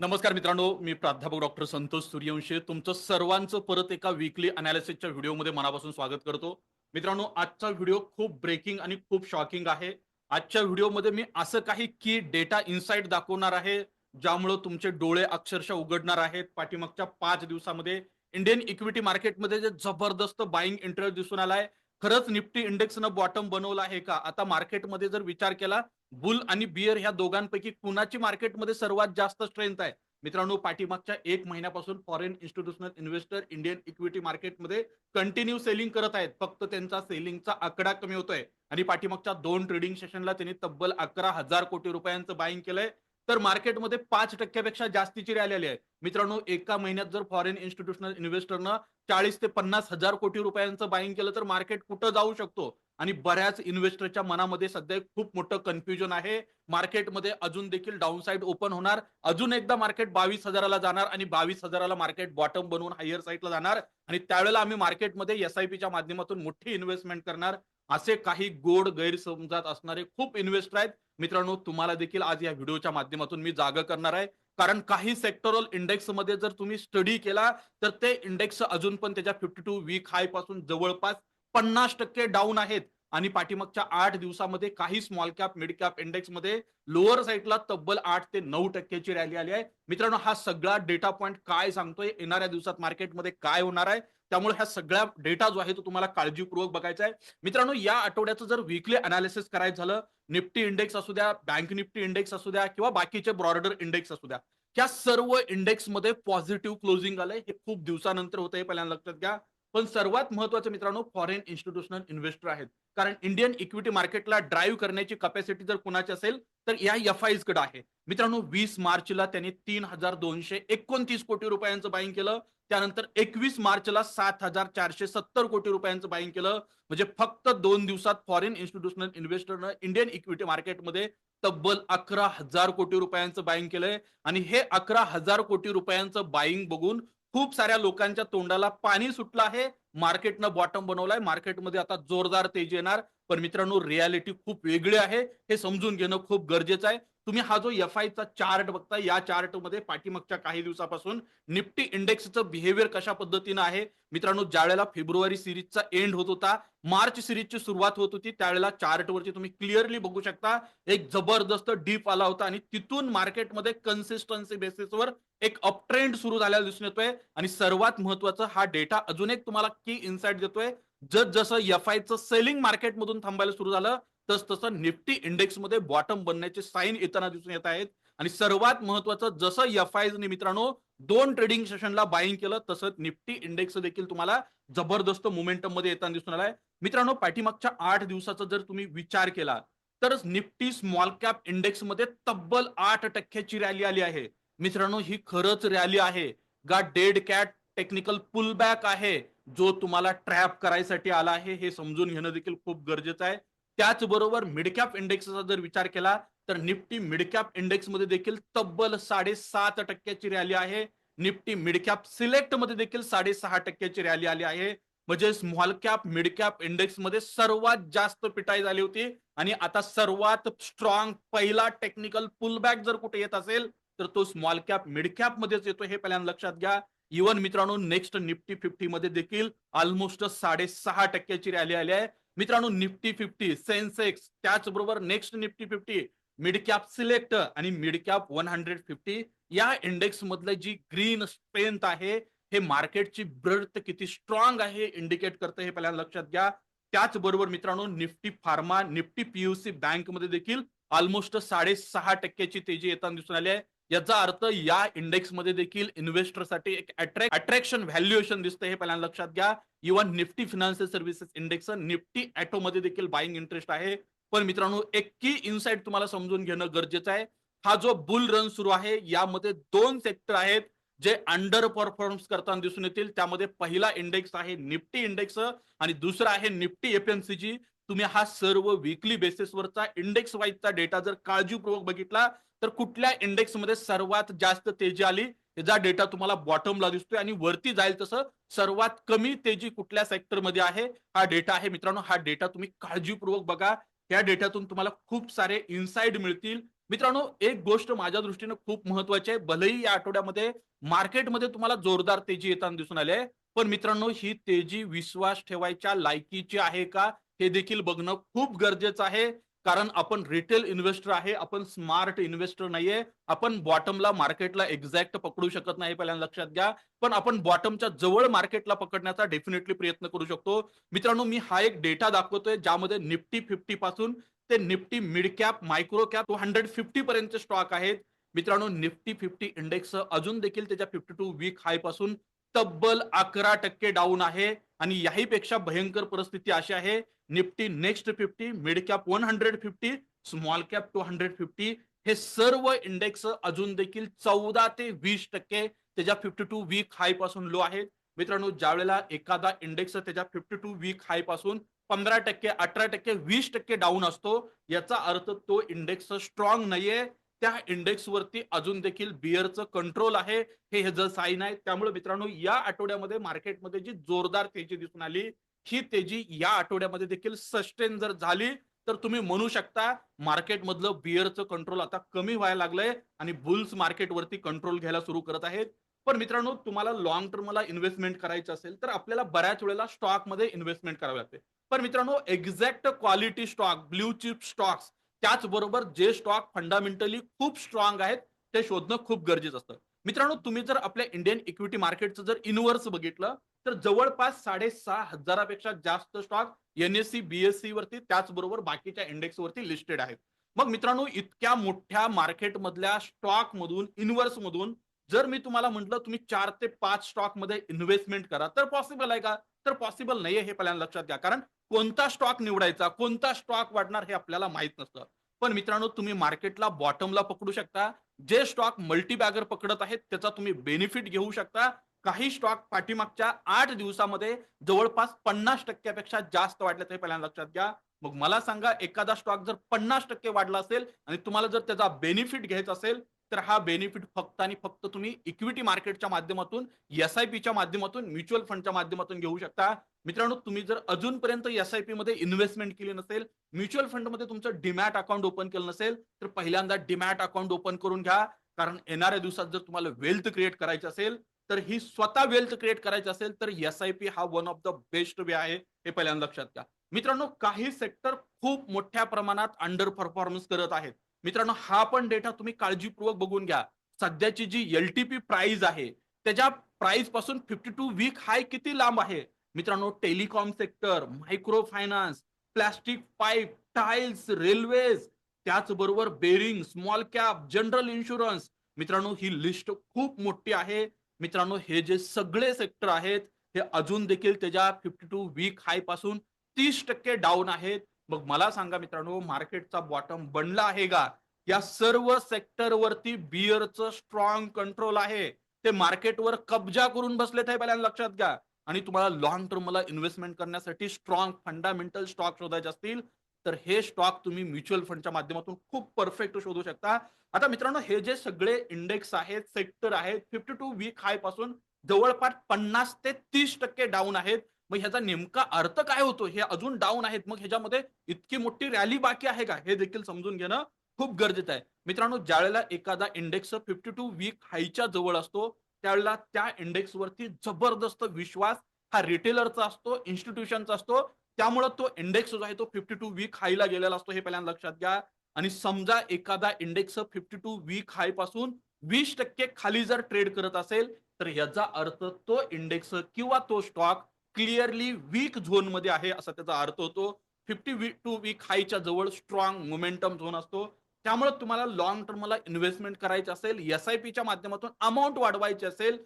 नमस्कार मित्रांनो मी प्राध्यापक डॉक्टर संतोष सूर्यवंशी. तुमचं सर्वांचं परत एका विकली अनालिसिसच्या व्हिडिओमध्ये मनापासून स्वागत करतो. मित्रांनो आजचा व्हिडिओ खूप ब्रेकिंग आणि खूप शॉकिंग आहे. आजच्या व्हिडिओमध्ये मी असं काही की डेटा इन्साइट दाखवणार आहे ज्यामुळं तुमचे डोळे अक्षरशः उघडणार आहेत. पाठीमागच्या पाच दिवसामध्ये इंडियन इक्विटी मार्केटमध्ये जे जबरदस्त बाईंग इंटरेस्ट दिसून आलाय. खरंच निफ्टी इंडेक्सनं बॉटम बनवलं आहे का? आता मार्केटमध्ये जर विचार केला बुल आणि बियर ह्या दोघांपैकी कुणाची मार्केटमध्ये सर्वात जास्त स्ट्रेंथ आहे? मित्रांनो पाठीमागच्या एक महिन्यापासून foreign institutional investor Indian equity मार्केटमध्ये कंटिन्यू सेलिंग करत आहेत. फक्त त्यांचा सेलिंगचा आकडा कमी होतोय. आणि पाठीमागच्या दोन ट्रेडिंग सेशनला त्यांनी तब्बल अकरा हजार कोटी रुपयांचं बाईंग केलंय. तर मार्केटमध्ये पाच टक्क्यापेक्षा जास्तीची रॅली आली आहे. मित्रांनो एका महिन्यात जर फॉरेन इन्स्टिट्यूशनल इन्व्हेस्टरनं चाळीस ते पन्नास हजार कोटी रुपयांचं बाईंग केलं तर मार्केट कुठं जाऊ शकतो? आणि बऱ्याच इन्व्हेस्टरच्या मनामध्ये सध्या खूप मोठं कन्फ्युजन आहे. मार्केटमध्ये अजून देखील डाऊन साईड ओपन होणार. अजून एकदा मार्केट बावीस हजाराला जाणार आणि बावीस हजाराला मार्केट बॉटम बनवून हायर साईडला जाणार. आणि त्यावेळेला आम्ही मार्केटमध्ये एस आय पीच्या माध्यमातून मोठी इन्व्हेस्टमेंट करणार. असे काही गोड गैरसमजात असणारे खूप इन्व्हेस्टर आहेत. मित्रांनो तुम्हाला देखील आज या व्हिडिओच्या माध्यमातून मी जागा करणार आहे. कारण काही सेक्टरल इंडेक्समध्ये जर तुम्ही स्टडी केला तर ते इंडेक्स अजून पण त्याच्या फिफ्टी टू वीक हायपासून जवळपास पन्नास टक्के डाऊन आहेत. आणि पाठीमागच्या आठ दिवसामध्ये काही स्मॉल कॅप मिड कॅप इंडेक्समध्ये लोअर साईडला तब्बल आठ ते नऊ टक्क्याची रॅली आली आहे. मित्रांनो हा सगळा डेटा पॉईंट काय सांगतोय? येणाऱ्या दिवसात मार्केटमध्ये काय होणार आहे? त्यामुळे ह्या सगळ्या डेटा जो आहे तो तुम्हाला काळजीपूर्वक बघायचा आहे. मित्रांनो या आठवड्याचं जर विकली अनालिसिस करायचं झालं निफ्टी इंडेक्स असू द्या बँक निफ्टी इंडेक्स असू द्या किंवा बाकीचे ब्रॉडर इंडेक्स असू द्या या सर्व इंडेक्समध्ये पॉझिटिव्ह क्लोजिंग आलंय. हे खूप दिवसानंतर होतं हे पहिल्यांदा लक्षात घ्या. पण सर्वात महत्वाचं मित्रांनो फॉरेन इन्स्टिट्यूशनल इन्व्हेस्टर आहेत. कारण इंडियन इक्विटी मार्केटला ड्राईव्ह करण्याची कॅपॅसिटी जर कुणाची असेल तर या एफकडे आहे. मित्रांनो वीस मार्चला त्यांनी तीन हजार दोनशे एकोणतीस कोटी रुपयांचं बाईंग केलं. त्यानंतर एकवीस मार्चला सात हजार चारशे सत्तर कोटी रुपयांचं बाईंग केलं. म्हणजे फक्त दोन दिवसात फॉरेन इन्स्टिट्यूशनल इन्व्हेस्टरनं इंडियन इक्विटी मार्केटमध्ये तब्बल अकरा हजार कोटी रुपयांचं बाईंग केलंय. आणि हे अकरा हजार कोटी रुपयांचं बाईंग बघून खूप साऱ्या लोकांच्या तोंडाला पाणी सुटलं आहे. मार्केटनं बॉटम बनवलाय. मार्केटमध्ये आता जोरदार तेजी येणार. पण मित्रांनो रियालिटी खूप वेगळी आहे. हे समजून घेणं खूप गरजेचं आहे. तुम्ही हा जो एफ आयचा चार्ट बघता या चार्टमध्ये पाठीमागच्या काही दिवसापासून निफ्टी इंडेक्सचं बिहेवियर कशा पद्धतीनं आहे? मित्रांनो ज्या वेळेला फेब्रुवारी सिरीजचा एंड होत होता मार्च सिरीजची सुरुवात होत होती त्यावेळेला चार्टवरती तुम्ही क्लिअरली बघू शकता एक जबरदस्त डीप आला होता आणि तिथून मार्केटमध्ये कन्सिस्टन्सी बेसिसवर एक अपट्रेंड सुरू झालेला दिसून येतोय. आणि सर्वात महत्वाचं हा डेटा अजून एक तुम्हाला की इन्साइट देतोय. जस जसं एफ आयचं सेलिंग मार्केटमधून थांबायला सुरू झालं तस तसं निफ्टी इंडेक्समध्ये बॉटम बनण्याचे साईन येताना दिसून येत आहेत. आणि सर्वात महत्वाचं जसं एफ आय मित्रांनो दोन ट्रेडिंग सेशनला बाईंग केलं तसं निफ्टी इंडेक्स देखील तुम्हाला जबरदस्त मोमेंटममध्ये येताना दिसून आलाय. मित्रांनो पाठीमागच्या आठ दिवसाचा जर तुम्ही विचार केला तर निफ्टी स्मॉल कॅप इंडेक्समध्ये तब्बल आठ टक्क्याची रॅली आली आहे. मित्रांनो ही खरंच रॅली आहे. गा dead cat technical pull back आहे जो तुम्हाला ट्रॅप करायसाठी आला आहे हे समजून घेणं देखील खूप गरजेचं आहे. त्याचबरोबर मिडकॅप इंडेक्सचा जर विचार केला तर निफ्टी मिडकॅप इंडेक्समध्ये देखील तब्बल साडेसात टक्क्याची रॅली आहे. निफ्टी मिडकॅप सिलेक्टमध्ये देखील साडेसहा टक्क्याची रॅली आली आहे. म्हणजे स्मॉल कॅप मिड कॅप इंडेक्समध्ये सर्वात जास्त पिटाई झाली होती. आणि आता सर्वात स्ट्रॉंग पहिला टेक्निकल पुलबॅक जर कुठे येत असेल तर तो स्मॉल कॅप मिड कॅप मध्येच येतो हे पहिल्यांदा लक्षात घ्या. इव्हन मित्रांनो नेक्स्ट निफ्टी फिफ्टी मध्ये देखील ऑलमोस्ट साडेसहा टक्क्याची रॅली आली आहे. मित्रांनो निफ्टी फिफ्टी सेन्सेक्स त्याचबरोबर next Nifty fifty midcap select आणि मिडकॅप वन हंड्रेड फिफ्टी या इंडेक्स मधलं जी ग्रीन स्ट्रेंथ आहे हे मार्केटची ब्रथ किती स्ट्रॉंग आहे इंडिकेट करतं हे पहिल्यांदा लक्षात घ्या. त्याचबरोबर मित्रांनो निफ्टी फार्मा निफ्टी पीयूसी बँकमध्ये देखील ऑलमोस्ट साडेसहा टक्क्याची तेजी येताना दिसून आली आहे. याचा अर्थ या इंडेक्समध्ये देखील इन्व्हेस्टरसाठी एक अट्रॅक्शन व्हॅल्युएशन दिसतं हे पहिल्यांदा लक्षात घ्या. Even Nifty financial services index Nifty auto मध्ये देखील बाईंग इंटरेस्ट आहे. पण मित्रांनो एक की इन्साइट तुम्हाला समजून घेणं गरजेचं आहे. हा जो बुल रन सुरू आहे यामध्ये दोन सेक्टर आहेत जे अंडर परफॉर्म्स करताना दिसून येतील. त्यामध्ये पहिला इंडेक्स आहे निफ्टी इंडेक्स आणि दुसरा आहे निफ्टी एपीएमसीजी तुम्ही हा सर्व वीकली बेसिसवरचा इंडेक्स वाईजचा डेटा जर काळजीपूर्वक बघितला तर कुठल्या इंडेक्समध्ये सर्वात जास्त तेजी आली याचा डेटा तुम्हाला बॉटमला दिसतोय आणि वरती जाईल तसं सर्वात कमी तेजी कुठल्या सेक्टरमध्ये आहे हा डेटा आहे. मित्रांनो हा डेटा तुम्ही काळजीपूर्वक बघा. या डेटातून तुम्हाला खूप सारे इन्साइड मिळतील. मित्रांनो एक गोष्ट माझ्या दृष्टीने खूप महत्वाची आहे. भलेही या आठवड्यामध्ये मार्केटमध्ये तुम्हाला जोरदार तेजी येताना दिसून आले पण मित्रांनो ही तेजी विश्वास ठेवायच्या लायकीची आहे का हे देखील बघणं खूप गरजेचं आहे. कारण आपण रिटेल इन्व्हेस्टर आहे आपण स्मार्ट इन्व्हेस्टर नाहीये आपण बॉटमला मार्केटला एक्झॅक्ट पकडू शकत नाही पहिल्यांदा लक्षात घ्या. पण आपण बॉटमच्या जवळ मार्केटला पकडण्याचा डेफिनेटली प्रयत्न करू शकतो. मित्रांनो मी हा एक डेटा दाखवतोय ज्यामध्ये निफ्टी फिफ्टी पासून ते Nifty mid cap micro cap two hundred fifty पर्यंतचे स्टॉक आहेत. मित्रांनो निफ्टी फिफ्टी इंडेक्स अजून देखील त्याच्या फिफ्टी टू वीक हायपासून तब्बल अकरा टक्के डाऊन आहे. आणि याहीपेक्षा भयंकर परिस्थिती अशी आहे. Nifty next fifty mid cap one hundred fifty small cap two hundred fifty हे सर्व इंडेक्स अजून देखील चौदा ते वीस टक्के त्याच्या फिफ्टी टू वीक हायपासून लो आहेत. मित्रांनो ज्या वेळेला एखादा इंडेक्स त्याच्या फिफ्टी टू वीक हायपासून पंधरा टक्के अठरा टक्के वीस टक्के डाऊन असतो याचा अर्थ तो इंडेक्स स्ट्रॉंग नाहीये. त्या इंडेक्स वरती अजून देखील बिअरचं कंट्रोल आहे. हे जर साईन आहे त्यामुळे मित्रांनो या आठवड्यामध्ये मार्केटमध्ये जी जोरदार तेजी दिसून आली ही तेजी या आठवड्यामध्ये देखील सस्टेन जर झाली तर तुम्ही म्हणू शकता मार्केट मधलं बिअरचं कंट्रोल आता कमी व्हायला लागलंय आणि बुल्स मार्केटवरती कंट्रोल घ्यायला सुरू करत आहेत. पण मित्रांनो तुम्हाला लॉंग टर्मला इन्व्हेस्टमेंट करायचं असेल तर आपल्याला बऱ्याच वेळेला स्टॉकमध्ये इन्व्हेस्टमेंट करावी लागते. पण मित्रांनो exact quality stock blue chip stocks त्याचबरोबर जे स्टॉक फंडामेंटली खूप स्ट्रॉंग आहेत ते शोधणं खूप गरजेचं असतं. मित्रांनो तुम्ही जर आपल्या इंडियन इक्विटी मार्केटचं जर इनवर्स बघितलं तर जवळपास साडेसहा हजारापेक्षा जास्त स्टॉक एनएससी बीएससी वरती त्याचबरोबर बाकीच्या इंडेक्स वरती लिस्टेड आहेत. मग मित्रांनो इतक्या मोठ्या मार्केट मधल्या स्टॉक मधून इनवर्स मधून जर मी तुम्हाला म्हटलं तुम्ही चार ते पाच स्टॉकमध्ये इन्व्हेस्टमेंट करा तर पॉसिबल आहे का? तर पॉसिबल नाहीये हे पहिल्यांदा लक्षात घ्या. कारण कोणता स्टॉक निवडायचा कोणता स्टॉक वाढणार हे आपल्याला माहीत नसतं. पण मित्रांनो तुम्ही मार्केटला बॉटमला पकडू शकता. जे स्टॉक मल्टीबॅगर पकडत आहेत त्याचा तुम्ही बेनिफिट घेऊ शकता. काही स्टॉक पाठीमागच्या आठ दिवसामध्ये जवळपास पन्नास टक्क्यापेक्षा जास्त वाढले ते पहिल्यांदा लक्षात घ्या. मग मला सांगा एखादा स्टॉक जर पन्नास टक्के वाढला असेल आणि तुम्हाला जर त्याचा बेनिफिट घ्यायचा असेल तर हा बेनिफिट फक्त आणि फक्त तुम्ही इक्विटी मार्केटच्या माध्यमातून एस आय पीच्या माध्यमातून म्युच्युअल फंडच्या माध्यमातून घेऊ शकता. मित्रांनो तुम्ही जर अजूनपर्यंत एस आय पी मध्ये इन्व्हेस्टमेंट केली नसेल म्युच्युअल फंडमध्ये तुमचं डिमॅट अकाउंट ओपन केलं नसेल तर पहिल्यांदा डिमॅट अकाउंट ओपन करून घ्या. कारण येणाऱ्या दिवसात जर तुम्हाला वेल्थ क्रिएट करायची असेल तर ही स्वतः वेल्थ क्रिएट करायची असेल तर एस आय पी हा one of the best way आहे हे पहिल्यांदा लक्षात घ्या. मित्रांनो काही सेक्टर खूप मोठ्या प्रमाणात अंडर परफॉर्मन्स करत आहेत. मित्रांनो हा पण डेटा तुम्ही काळजीपूर्वक बघून घ्या. सध्याची जी एलटीपी प्राइस आहे त्याच्या प्राइसपासून फिफ्टी टू वीक हाय किती लांब आहे? मित्रांनो telecom sector micro finance plastic pipe tiles railways त्याचबरोबर bearing small cap general insurance मित्रांनो ही लिस्ट खूप मोठी आहे. मित्रांनो हे जे सगळे सेक्टर आहेत हे अजून देखील त्याच्या फिफ्टी टू वीक हायपासून तीस टक्के डाऊन आहेत. मग मला सांगा मित्रांनो मार्केटचा बॉटम बनला आहे का? या सर्व सेक्टरवरती बियरचं स्ट्रॉंग कंट्रोल आहे. ते मार्केटवर कब्जा करून बसलेत हे पहिल्यांदा लक्षात घ्या. आणि तुम्हाला लॉंग टर्मला इन्व्हेस्टमेंट करण्यासाठी स्ट्रॉंग फंडामेंटल स्टॉक शोधायचे असतील तर हे स्टॉक तुम्ही म्युच्युअल फंडच्या माध्यमातून खूप परफेक्ट शोधू शकता. आता मित्रांनो हे जे सगळे इंडेक्स आहेत सेक्टर आहेत फिफ्टी टू वीक हायपासून जवळपास पन्नास ते तीस टक्के डाऊन आहेत. मग ह्याचा नेमका अर्थ काय होतो? हे अजून डाऊन आहेत. मग ह्याच्यामध्ये इतकी मोठी रॅली बाकी आहे का? हे देखील समजून घेणं खूप गरजेचं आहे. मित्रांनो ज्यावेळेला एखादा इंडेक्स फिफ्टी टू वीक हायच्या जवळ असतो त्यावेळेला त्या इंडेक्सवरती जबरदस्त विश्वास हा रिटेलरचा असतो इन्स्टिट्यूशनचा असतो. त्यामुळे तो इंडेक्स जो आहे तो फिफ्टी टू वीक हायला गेलेला असतो. हे पहिल्यांदा लक्षात घ्या. आणि समजा एखादा इंडेक्स फिफ्टी टू वीक हायपासून वीस टक्के खाली जर ट्रेड करत असेल तर याचा अर्थ तो इंडेक्स किंवा तो स्टॉक क्लिअरली वीक झोनमध्ये आहे असा त्याचा अर्थ होतो. फिफ्टी वी टू वीक हायच्या जवळ स्ट्रॉंग मोमेंटम झोन असतो. त्यामुळे तुम्हाला लॉंग टर्मला इन्व्हेस्टमेंट करायची असेल एस आय पीच्या माध्यमातून अमाऊंट वाढवायची असेल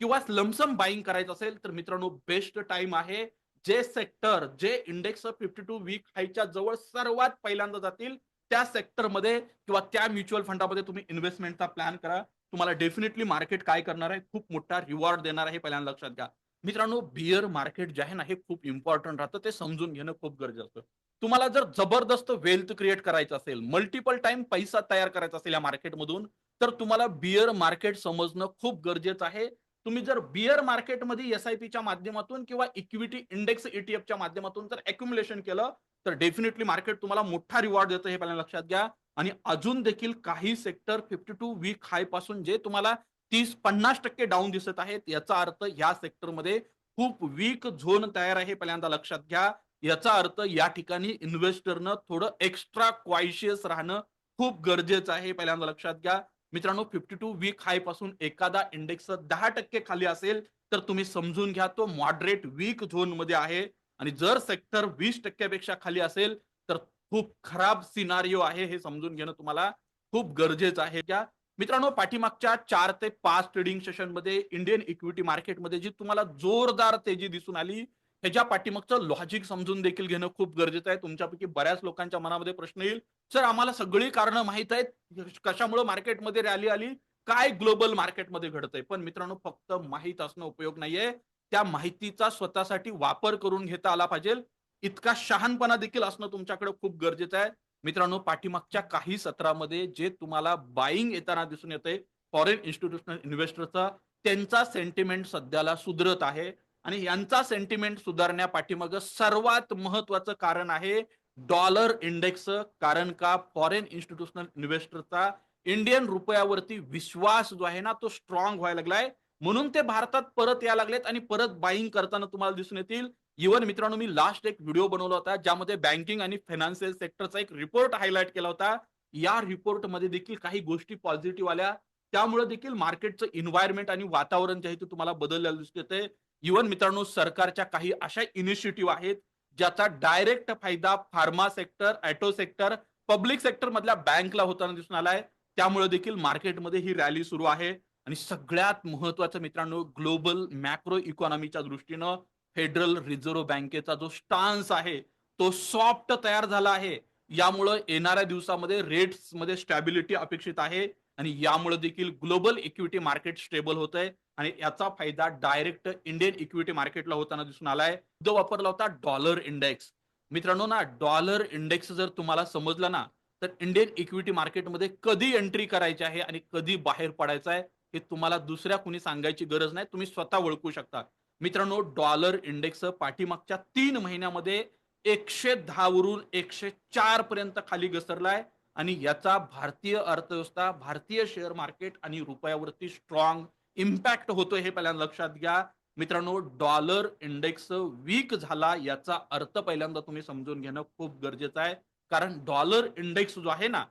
किंवा लमसम बाईंग करायचं असेल तर मित्रांनो बेस्ट टाइम आहे. जे सेक्टर जे इंडेक्स फिफ्टी टू वीक हायच्या जवळ सर्वात पहिल्यांदा जातील त्या सेक्टरमध्ये किंवा त्या म्युच्युअल फंडामध्ये तुम्ही इन्व्हेस्टमेंटचा प्लॅन करा. तुम्हाला डेफिनेटली मार्केट काय करणार आहे? खूप मोठा रिवॉर्ड देणार आहे पहिल्यांदा लक्षात घ्या. मित्रांनो बिअर मार्केट जे आहे ना हे खूप इम्पॉर्टंट राहतं. ते समजून घेणं खूप गरजेचं तुम्हाला जर जबरदस्त वेल्थ क्रिएट करायचं असेल मल्टिपल टाइम पैसा तयार करायचा असेल या मार्केटमधून तर तुम्हाला बिअर मार्केट समजणं खूप गरजेचं आहे. तुम्ही जर बिअर मार्केटमध्ये एस आय पीच्या माध्यमातून किंवा इक्विटी इंडेक्स ईटीएफच्या माध्यमातून जर अक्युम्युलेशन केलं तर डेफिनेटली मार्केट तुम्हाला मोठा रिवॉर्ड देतं हे पहिल्यांदा लक्षात घ्या. आणि अजून देखील काही सेक्टर फिफ्टी टू वीक हायपासून जे तुम्हाला तीस पन्नास टक्के डाऊन दिसत आहेत. याचा अर्थ या सेक्टरमध्ये खूप वीक झोन तयार आहे. पहिल्यांदा लक्षात घ्या. याचा अर्थ या ठिकाणी इन्व्हेस्टरनं थोडं एक्स्ट्रा क्वायशियस राहणं खूप गरजेचं आहे. पहिल्यांदा लक्षात घ्या. मित्रांनो फिफ्टी टू वीक हायपासून एखादा इंडेक्स दहा टक्के खाली असेल तर तुम्ही समजून घ्या तो मॉडरेट वीक झोनमध्ये आहे. आणि जर सेक्टर वीस टक्क्यापेक्षा खाली असेल तर खूप खराब सिनारिओ आहे हे समजून घेणं तुम्हाला खूप गरजेचं आहे. त्या मित्रांनो पाठीमागच्या चार ते पाच ट्रेडिंग सेशनमध्ये इंडियन इक्विटी मार्केटमध्ये जी तुम्हाला जोरदार तेजी दिसून आली ह्याच्या पाठीमागचं लॉजिक समजून देखील घेणं खूप गरजेचं आहे. तुमच्यापैकी बऱ्याच लोकांच्या मनामध्ये प्रश्न येईल सर आम्हाला सगळी कारणं माहीत आहेत. कशामुळे मार्केटमध्ये रॅली आली? काय ग्लोबल मार्केटमध्ये घडतंय? पण मित्रांनो फक्त माहीत असणं उपयोग नाहीये. त्या माहितीचा स्वतःसाठी वापर करून घेता आला पाहिजे. इतका शहाणपणा देखील असणं तुमच्याकडे खूप गरजेचं आहे. मित्रांनो पाठीमागच्या काही सत्रामध्ये जे तुम्हाला बाईंग येताना दिसून येते फॉरेन इन्स्टिट्यूशनल इन्व्हेस्टरचा त्यांचा सेंटिमेंट सध्याला सुधरत आहे. आणि यांचा सेंटिमेंट सुधारण्या पाठीमाग सर्वात महत्वाचं कारण आहे डॉलर इंडेक्स कारण का? फॉरेन इन्स्टिट्यूशनल इन्व्हेस्टरचा इंडियन रुपयावरती विश्वास जो आहे ना तो स्ट्रॉंग व्हायला लागलाय. म्हणून ते भारतात परत यायला लागलेत आणि परत बाईंग करताना तुम्हाला दिसून येतील. इव्हन मित्रांनो मी लास्ट एक व्हिडिओ बनवला होता ज्यामध्ये बँकिंग आणि फायनान्शियल सेक्टरचा एक रिपोर्ट हायलाइट केला होता. या रिपोर्टमध्ये देखील काही गोष्टी पॉझिटिव्ह आल्या. त्यामुळे देखील मार्केटचं इन्व्हायरमेंट आणि वातावरण जे आहे ते तुम्हाला बदललेलं दिसत येते इव्हन मित्रांनो सरकारच्या काही अशा इनिशिएटिव्ह आहेत ज्याचा डायरेक्ट फायदा pharma sector auto sector public sector मधल्या बँकला होताना दिसून आलाय. त्यामुळे देखील मार्केटमध्ये ही रॅली सुरू आहे. आणि सगळ्यात महत्वाचं मित्रांनो ग्लोबल मॅक्रो इकॉनॉमीच्या दृष्टीनं फेडरल रिझर्व्ह बँकेचा जो स्टान्स आहे तो सॉफ्ट तयार झाला आहे. यामुळं येणाऱ्या दिवसामध्ये रेट्समध्ये स्टॅबिलिटी अपेक्षित आहे आणि यामुळे देखील ग्लोबल इक्विटी मार्केट स्टेबल होत आहे आणि याचा फायदा डायरेक्ट इंडियन इक्विटी मार्केटला होताना दिसून आलाय. जो वापरला होता डॉलर इंडेक्स. मित्रांनो ना डॉलर इंडेक्स जर तुम्हाला समजला ना तर इंडियन इक्विटी मार्केटमध्ये कधी एंट्री करायची आहे आणि कधी बाहेर पडायचं आहे हे तुम्हाला दुसऱ्या कुणी सांगायची गरज नाही. तुम्ही स्वतः ओळखू शकता. मित्रांनो डॉलर इंडेक्स पाठीमागच्या तीन महिन्यामध्ये एकशे दहा वरून एकशे चार पर्यंत खाली घसरलाय आणि याचा भारतीय अर्थव्यवस्था भारतीय शेअर मार्केट आणि रुपयावरती स्ट्रॉंग इम्पॅक्ट होतोय हे पहिल्यांदा लक्षात घ्या. मित्रांनो डॉलर इंडेक्स वीक झाला याचा अर्थ पहिल्यांदा तुम्ही समजून घेणं खूप गरजेचं आहे. कारण डॉलर इंडेक्स जो आहे ना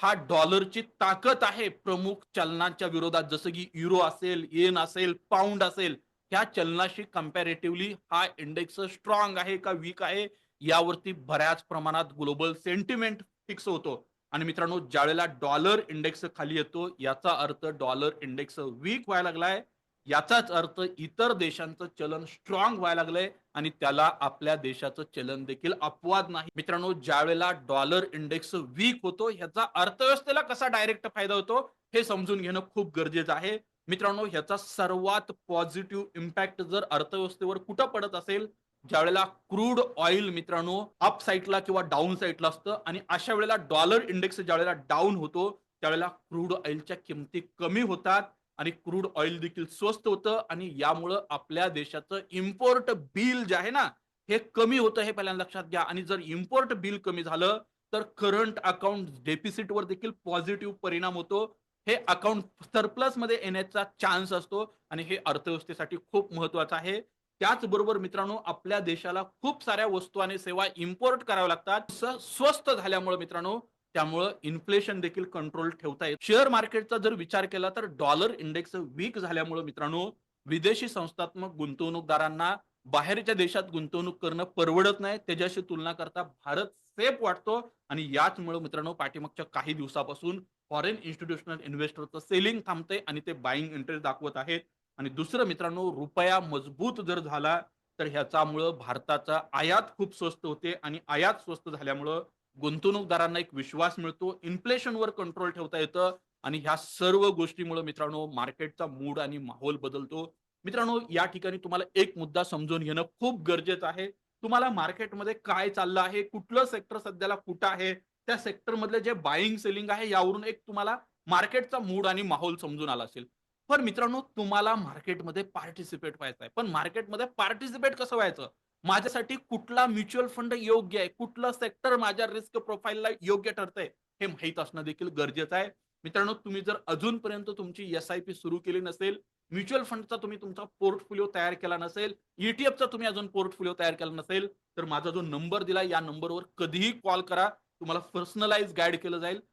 हा डॉलरची ताकद आहे प्रमुख चलनाच्या विरोधात. जसं की युरो असेल येन असेल पाऊंड असेल ह्या चलनाशी कम्पॅरेटिव्हली हा इंडेक्स स्ट्रॉंग आहे का वीक आहे यावरती बऱ्याच प्रमाणात ग्लोबल सेंटिमेंट फिक्स होतो. आणि मित्रांनो ज्यावेळेला डॉलर इंडेक्स खाली येतो याचा अर्थ डॉलर इंडेक्स वीक व्हायला लागलाय. याचाच अर्थ इतर देशांचं चलन स्ट्रॉंग व्हायला लागलंय आणि त्याला आपल्या देशाचं चलन देखील अपवाद नाही. मित्रांनो ज्यावेळेला डॉलर इंडेक्स वीक होतो ह्याचा अर्थव्यवस्थेला कसा डायरेक्ट फायदा होतो हे समजून घेणं खूप गरजेचं आहे. मित्रांनो ह्याचा सर्वात पॉझिटिव्ह इम्पॅक्ट जर अर्थव्यवस्थेवर कुठं पडत असेल ज्यावेळेला क्रूड ऑइल मित्रांनो अप साईडला किंवा डाऊन साईडला असतं आणि अशा वेळेला डॉलर इंडेक्स ज्यावेळेला डाऊन होतो त्यावेळेला क्रूड ऑइलच्या किमती कमी होतात आणि क्रूड ऑइल देखील स्वस्त होतं आणि यामुळं आपल्या देशाचं इम्पोर्ट बिल जे आहे ना हे कमी होतं हे पहिल्यांदा लक्षात घ्या. आणि जर इम्पोर्ट बिल कमी झालं तर करंट अकाउंट डेफिसिटवर देखील पॉझिटिव्ह परिणाम होतो. हे अकाउंट सरप्लसमध्ये येण्याचा चान्स असतो आणि हे अर्थव्यवस्थेसाठी खूप महत्वाचं आहे. त्याचबरोबर मित्रांनो आपल्या देशाला खूप साऱ्या वस्तू आणि सेवा इम्पोर्ट कराव्या लागतात. स्वस्त झाल्यामुळे मित्रांनो त्यामुळं इन्फ्लेशन देखील कंट्रोल ठेवता येत. शेअर मार्केटचा जर विचार केला तर डॉलर इंडेक्स वीक झाल्यामुळे मित्रांनो विदेशी संस्थात्मक गुंतवणूकदारांना बाहेरच्या देशात गुंतवणूक करणं परवडत नाही. त्याच्याशी तुलना करता भारत सेफ वाटतो आणि याचमुळे मित्रांनो पाठीमागच्या काही दिवसापासून फॉरेन इन्स्टिट्यूशनल इन्व्हेस्टरचं सेलिंग थांबते आणि ते बाईंग इंटरेस्ट दाखवत आहेत. आणि दुसरं मित्रांनो रुपया मजबूत जर झाला तर ह्याच्यामुळं भारताचा आयात खूप स्वस्त होते आणि आयात स्वस्त झाल्यामुळं गुंतवणूकदारांना एक विश्वास मिळतो. इन्फ्लेशनवर कंट्रोल ठेवता येतं आणि ह्या सर्व गोष्टीमुळे मित्रांनो मार्केटचा मूड आणि माहोल बदलतो. मित्रांनो या ठिकाणी तुम्हाला एक मुद्दा समजून घेणं खूप गरजेचं आहे. तुम्हाला मार्केटमध्ये काय चाललं आहे? कुठलं सेक्टर सध्याला कुठं आहे? त्या सेक्टरमधले जे बाईंग सेलिंग आहे यावरून एक तुम्हाला मार्केटचा मूड आणि माहोल समजून आला असेल. पण मित्रांनो तुम्हाला मार्केटमध्ये पार्टिसिपेट व्हायचं आहे पण मार्केटमध्ये पार्टिसिपेट कसं व्हायचं? माझ्यासाठी कुठला म्युच्युअल फंड योग्य आहे? कुठलं सेक्टर माझ्या रिस्क प्रोफाईलला योग्य ठरतंय? हे माहीत असणं देखील गरजेचं आहे. मित्रांनो तुम्ही जर अजूनपर्यंत तुमची एस आय पी सुरू केली नसेल म्युच्युअल फंडचा तुम्ही तुमचा पोर्टफोलिओ तयार केला नसेल ईटीएफचा तुम्ही अजून पोर्टफोलिओ तयार केला नसेल तर माझा जो नंबर दिला या नंबरवर कधीही कॉल करा. तुम्हाला पर्सनलाइज गाईड केलं जाईल.